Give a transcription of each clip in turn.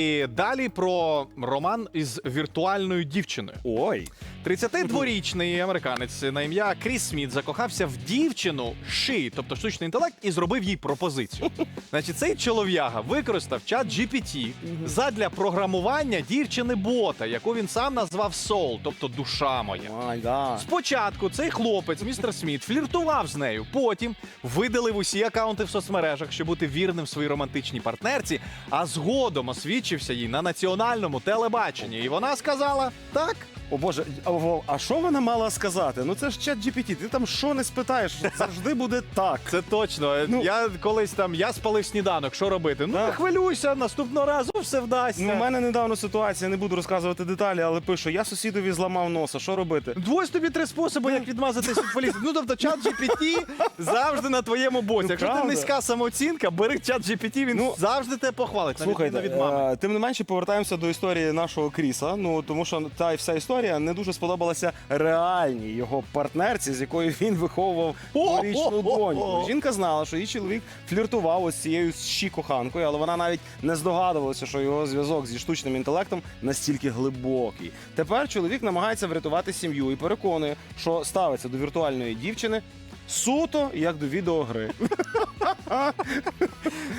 І далі про роман із віртуальною дівчиною. Ой, 32-річний американець на ім'я Кріс Сміт закохався в дівчину ши, тобто штучний інтелект, і зробив їй пропозицію. Значить, цей чолов'яга використав чат GPT задля програмування дівчини-бота, яку він сам назвав Soul, тобто душа моя. ай, да. Спочатку цей хлопець, містер Сміт, фліртував з нею. Потім видалив усі акаунти в соцмережах, щоб бути вірним своїй романтичній партнерці, а згодом освідчився їй на національному телебаченні. І вона сказала так. О Боже, а, Вов, а що вона мала сказати? Ну це ж чат GPT, ти там що не спитаєш, завжди буде так. Це точно. Ну- я колись там я спалив сніданок. Що робити? Ну не хвилюйся, наступного разу все вдасться. Ну, у мене недавно ситуація, не буду розказувати деталі, але пишу: я сусідові зламав носа, що робити? Ось тобі три способи, як відмазатись від поліції. Ну тобто, чат GPT завжди на твоєму боці. Ну, Якщо ти низька самооцінка, бери чат GPT, він Ну, завжди тебе похвалить. Слухайте, від мами. е, тим не менше повертаємося до історії нашого Кріса. Ну тому що та вся історія не дуже сподобалася реальній його партнерці, з якою він виховував дворічну доньку. Жінка знала, що її чоловік фліртував ось цією щі коханкою, але вона навіть не здогадувалася, що його зв'язок зі штучним інтелектом настільки глибокий. Тепер чоловік намагається врятувати сім'ю і переконує, що ставиться до віртуальної дівчини. Суто як до відеогри.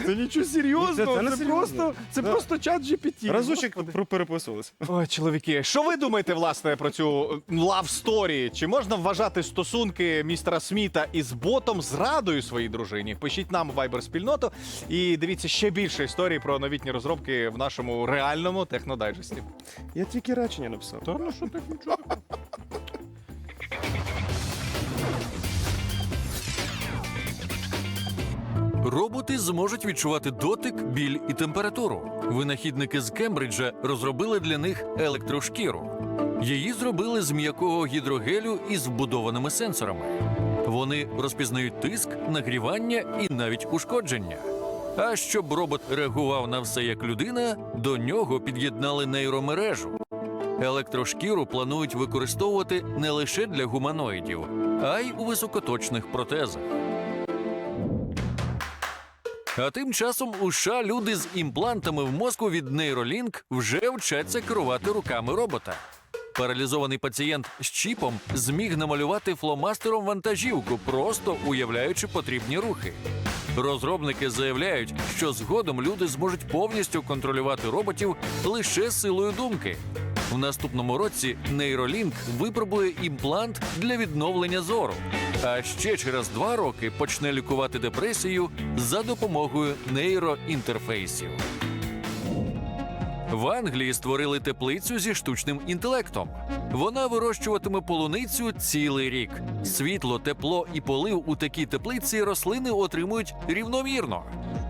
Це нічого серйозного, Це- це, це просто, це Да. просто чат GPT. Про- переписувалися. Ой, чоловіки, що ви думаєте власне про цю лав сторі? Чи можна вважати стосунки містера Сміта із ботом зрадою своїй дружині? Пишіть нам в Viber спільноту і дивіться ще більше історій про новітні розробки в нашому реальному технодайджесті. Я тільки речення написав. Та ну що так нічого. Роботи зможуть відчувати дотик, біль і температуру. Винахідники з Кембриджа розробили для них електрошкіру. Її зробили з м'якого гідрогелю із вбудованими сенсорами. Вони розпізнають тиск, нагрівання і навіть ушкодження. А щоб робот реагував на все як людина, до нього під'єднали нейромережу. Електрошкіру планують використовувати не лише для гуманоїдів, а й у високоточних протезах. А тим часом у США люди з імплантами в мозку від Neuralink вже вчаться керувати руками робота. Паралізований пацієнт з чіпом зміг намалювати фломастером вантажівку, просто уявляючи потрібні рухи. Розробники заявляють, що згодом люди зможуть повністю контролювати роботів лише силою думки. В наступному році Neuralink випробує імплант для відновлення зору. А ще через два роки почне лікувати депресію за допомогою нейроінтерфейсів. В Англії створили теплицю зі штучним інтелектом. Вона вирощуватиме полуницю цілий рік. Світло, тепло і полив у такій теплиці рослини отримують рівномірно.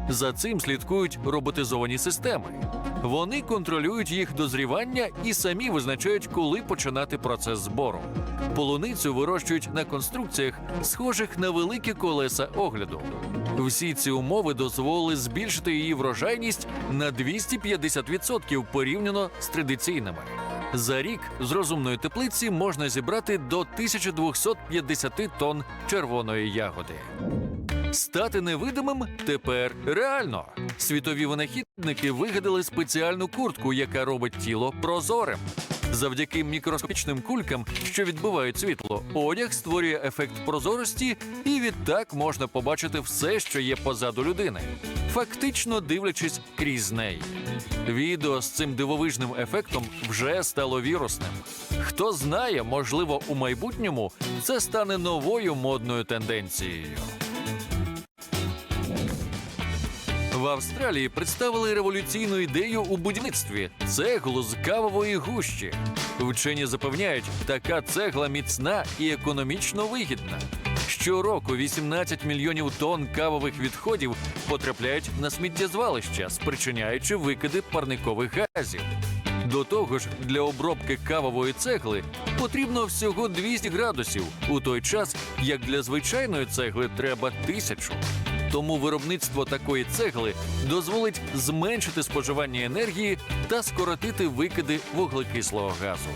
За цим слідкують роботизовані системи. Вони контролюють їх дозрівання і самі визначають, коли починати процес збору. Полуницю вирощують на конструкціях, схожих на великі колеса огляду. Всі ці умови дозволили збільшити її врожайність на 250% порівняно з традиційними. За рік з розумної теплиці можна зібрати до 1250 тонн червоної ягоди. Стати невидимим тепер реально. Світові винахідники вигадали спеціальну куртку, яка робить тіло прозорим. Завдяки мікроскопічним кулькам, що відбивають світло, одяг створює ефект прозорості, і відтак можна побачити все, що є позаду людини, фактично дивлячись крізь неї. Відео з цим дивовижним ефектом вже стало вірусним. Хто знає, можливо, у майбутньому це стане новою модною тенденцією. Австралії представили революційну ідею у будівництві цеглу з кавової гущі. Вчені запевняють, така цегла міцна і економічно вигідна. Щороку 18 мільйонів тонн кавових відходів потрапляють на сміттєзвалища, спричиняючи викиди парникових газів. До того ж, для обробки кавової цегли потрібно всього 200 градусів, у той час як для звичайної цегли треба тисячу. Тому виробництво такої цегли дозволить зменшити споживання енергії та скоротити викиди вуглекислого газу.